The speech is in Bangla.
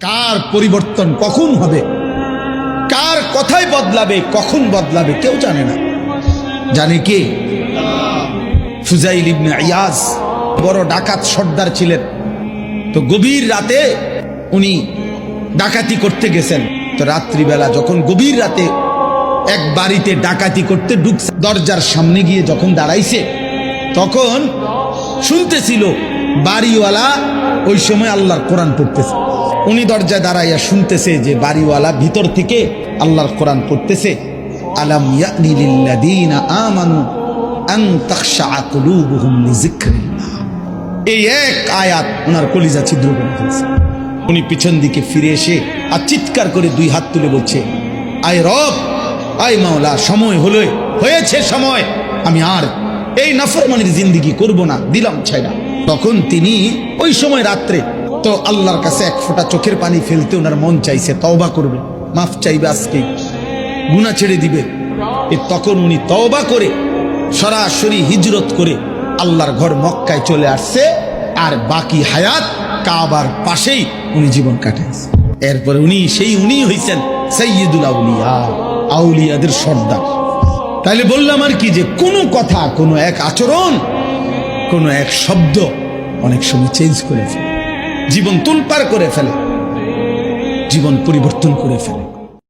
কার পরিবর্তন কখন হবে? কার কথাই বদলাবে, কখন বদলাবে, কেউ জানে না। জানে কে? ফুজাইল ইবনে ইয়াজ বড় ডাকাত সর্দার ছিলেন। তো গভীর রাতে উনি ডাকাতি করতে গেছেন। তো রাত্রিবেলা যখন গভীর রাতে এক বাড়িতে ডাকাতি করতে ঢুকছে, দরজার সামনে গিয়ে যখন দাঁড়াইছে, তখন শুনতেছিল বাড়িওয়ালা ওই সময় আল্লাহর কোরআন পড়তেছে। উনি দরজায় দাঁড়াইয়া শুনতেছে যে বাড়িওয়ালা ভিতর থেকে আল্লাহর কোরআন পড়তেছে। আন এই এক আয়াত ওনার কলিজা উনি পিছন দিকে ফিরে এসে আর চিৎকার করে দুই হাত তুলে বলছে, আয় রব, আয় মাওলা, সময় হলো, হয়েছে সময়। আমি আর এই নাফরমানির জিন্দিগি করব না, দিলাম ছাইরা। তখন তিনি ওই সময় রাত্রে তো আল্লাহর কাছে এক ফোঁটা চোখের পানি ফেলতে ওনার মন চাইছে, তওবা করবে। মাফ চাইবে আজকেই গুণা ছেড়ে দিবে। এ তখন উনি তওবা করে, সরাসরি হিজরত করে আল্লাহর ঘর মক্কায় চলে আসছে। আর বাকি হায়াত কাবার পাশেই উনি জীবন কাটাইছে। এরপরে উনি, সেই উনি হইছেন সৈয়দুল আউলিয়া, আউলিয়াদের সর্দার। তাইলে বললাম আর কি যে, কোনো কথা, কোনো এক আচরণ, কোনো এক শব্দ অনেক সময় চেঞ্জ করে ফেলে। জীবন তুলপার করে ফেলে। জীবন পরিবর্তন করে ফেলে।